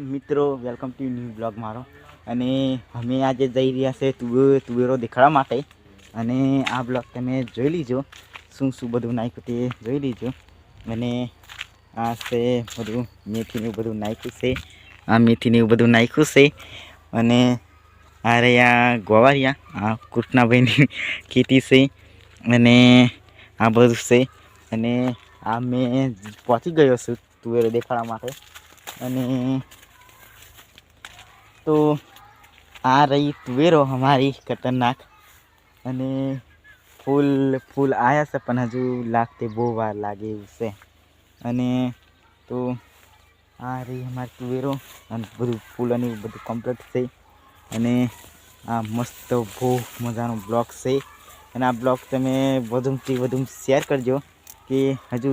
મિત્રો welcome to new blog મારો. અને અમે આજે જઈ રહ્યા છે તુવે, તુવેરો દેખાડવા માટે. અને આ બ્લોગ તમે જોઈ લીજો. શું શું બધું નાખ્યું તે જોઈ લીજો. અને આ છે બધું મેથીને એવું બધું નાખ્યું છે. આ મેથીને એવું બધું નાખ્યું છે. અને આ રહ્યા ગોવારિયા, આ કૃષ્ણાભાઈની ખેતી છે. અને આ બધું છે. અને આ મેં પહોંચી ગયો છું તુવેરો દેખાડવા માટે. અને તો આ રહી તુવેરો અમારી ખતરનાક અને ફૂલ ફૂલ આવ્યા છે, પણ હજુ લાગતે બહુ વાર લાગે એવું છે. અને તો આ રહી અમારી તુવેરો અને બધું ફૂલ અને બધું કમ્પ્લીટ છે. અને આ મસ્ત બહુ મજાનો બ્લોગ છે. અને આ બ્લોગ તમે વધુથી વધુ શેર કરજો કે હજુ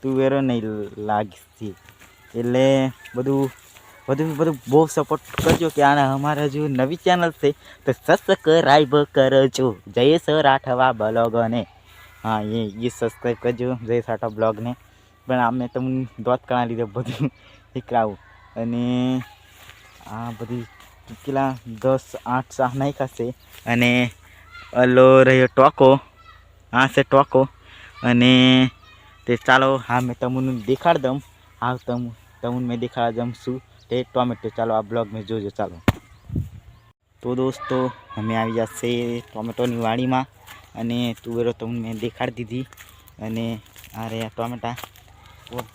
તુવેરો નહીં લાગતી એટલે બધું બધું બધું બહુ સપોર્ટ કરજો કે આને અમારે હજુ નવી ચેનલ છે, તો સબસ્ક્રાઈબ કરજો. જયેશ રાઠવા બ્લોગને. હા, એ એ સબસ્ક્રાઈબ કરજો જયેશ રાઠવા બ્લોગને. પણ આમે તમને દોત કણા લીધે બધું શીખડાવું. અને આ બધી કેટલા દસ, આઠ શાહ નાખ્યા છે. અને અલો રહ્યો ટોકો. આ છે ટોકો. અને તે ચાલો, હા, મેં તમને દેખાડ દઉં. હા તમ, તમને મેં દેખાડવા દઉં છું. તે ટોમેટો ચાલો, આ બ્લોગ મેં જોજો, ચાલો. તો દોસ્તો, અમે આવી જશે ટોમેટોની વાડીમાં અને તુવેરો તમને મેં દેખાડી દીધી. અને આ રહ્યા ટોમેટા.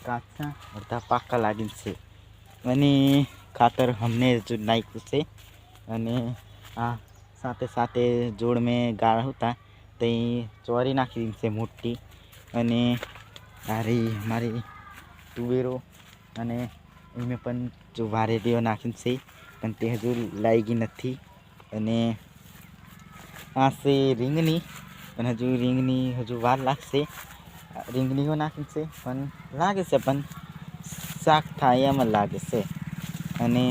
કાચા અડધા પાકા લાગીને છે. અને ખાતર અમને જ નાખ્યું છે. અને આ સાથે સાથે જોડ મેં ગાળા હતા. તે ચોરી નાખી દીધી છે મોટી. અને મારી મારી તુવેરો અને એમે પણ જો વારે દેવો નાખીને છે, પણ તે હજુ લાગી નથી. અને આ છે રિંગની પણ હજુ રિંગની હજુ વાર લાગશે. રિંગનીઓ રીંગણીઓ નાખી છે, પણ લાગે છે, પણ શાક થાય એમ લાગે છે. અને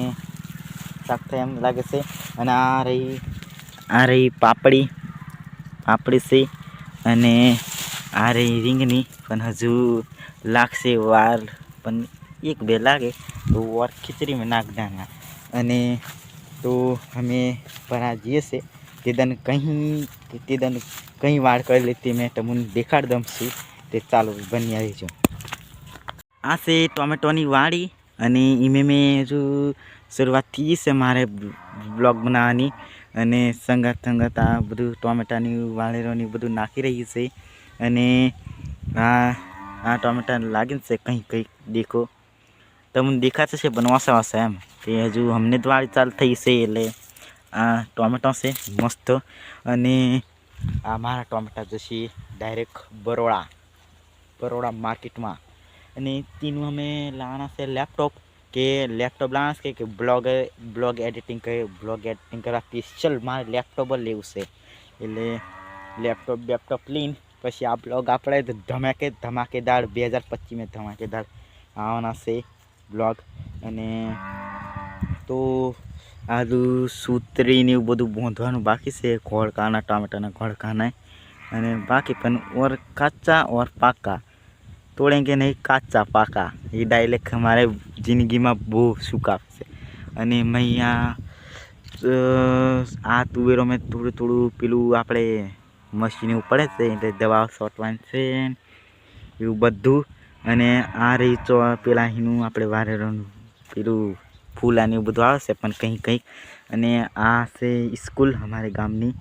શાક થાય એમ લાગે છે. અને આ રહી આ રહી પાપડી પાપડી છે. અને આ રહી રિંગની પણ હજુ લાગશે વાર, પણ એક બે લાગે તો વાર ખીચડીમાં નાખ દેના અને તો અમે ભરા જઈએ છે, તે દન કંઈ, તે દન કંઈ વાર કરી લેતી મેં તમને દેખાડ છું, તે ચાલો બની આવી આ છે ટોમેટોની વાડી, અને એમે મેં હજુ શરૂઆતથી છે મારે બ્લોગ બનાવવાની. અને સંગત સંગત આ બધું ટોમેટાની વાળેરોની બધું નાખી રહી છે. અને આ આ ટોમેટા લાગે છે કંઈ કંઈક દેખો. તમને દેખાશે છે ઓછા ઓછા એમ. તે હજુ અમને દ્વારા ચાલ ચાલુ થઈ છે એટલે આ ટોમેટો છે, મસ્ત. અને આ મારા ટોમેટા જશે ડાયરેક્ટ બરોડા. બરોડા માર્કેટમાં. અને તેનું અમે લાવવાના છે લેપટોપ કે લેપટોપ લાવવાના છે કે બ્લોગ બ્લોગ એડિટિંગ કરે બ્લોગ એડિટિંગ કરવા સ્પેશિયલ મારે લેપટોપ જ લેવું છે. એટલે લેપટોપ બેપટોપ લઈને પછી આ બ્લોગ આપણે ધમાકે ધમાકેદાર, બે હજાર પચીસમાં ધમાકેદાર આવવાના છે બ્લોગ અને તો આદુ સુતરીને એવું બધું બોંધવાનું બાકી છે, ઘોળકાના, ટામેટાના ઘોળકાના. અને બાકી પણ ઓર કાચા ઓર પાકા. તોડેંગે નહીં, કાચા પાકા. એ ડાયલેક્ટ અમારે જિંદગીમાં બહુ સુખ આપશે. અને અહીંયા આ તુવેરો મેં થોડું થોડું પેલું આપણે મશીન એવું પડે છે, એટલે દવા છોટવાની છે એવું બધું. અને આ રહી ચો પેલા એનું આપણે વારેરનું પેલું ફૂલાને એવું બધું આવે છે, પણ કંઈક કંઈક અને આ છે સ્કૂલ અમારે ગામની.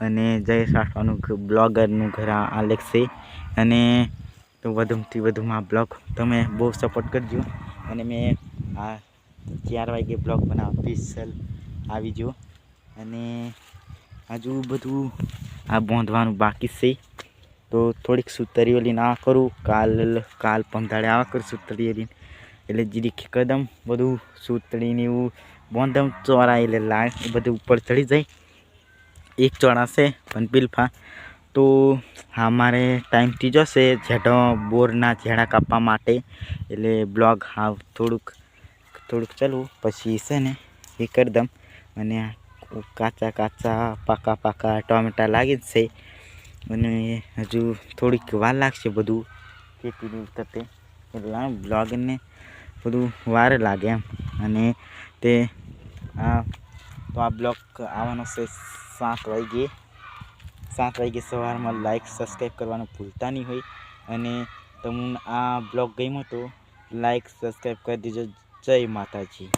અને જય સાઠવાનું બ્લોગરનું ઘર આ છે. અને તો વધુથી વધુમાં બ્લોગ તમે બહુ સપોર્ટ કરજો. અને મેં આ ચાર વાગે બ્લોગ બનાવ સ્પેશિયલ આવી જો અને હજુ બધું આ બાંધવાનું બાકી છે. તો થોડીક સુતરીઓ લઈને આ કરું. કાલ કાલ પંધાળે આ કરું સુતરીઓ લઈને એટલે જીરી કદમ બધું સુતળીને એવું બાંધમ ચોરા એટલે લાય બધું ઉપર ચડી જાય. એક પણ બિલફા તો હા, મારે ટાઈમ થઈ જશે જેઠો બોરના ઝેડા કાપવા માટે. એટલે બ્લોગ હા થોડુંક થોડુંક ચાલવું પછી છે ને, એ કરી દમ. અને કાચા કાચા પાકા પાકા ટોમેટા લાગે જ છે. અને હજુ થોડીક વાર લાગશે બધું ખેતીની થતે એટલે બ્લોગને બધું વાર લાગે એમ. અને તે આ, તો આ બ્લોગ આવવાનો છે સાત વાગ્યે. સાત વાગ્યે સવારમાં લાઈક સબસ્ક્રાઈબ કરવાનું ભૂલતા નહીં હોય. અને તમને આ બ્લોગ ગમ્યો તો લાઈક સબસ્ક્રાઈબ કરી દેજો. જય માતાજી.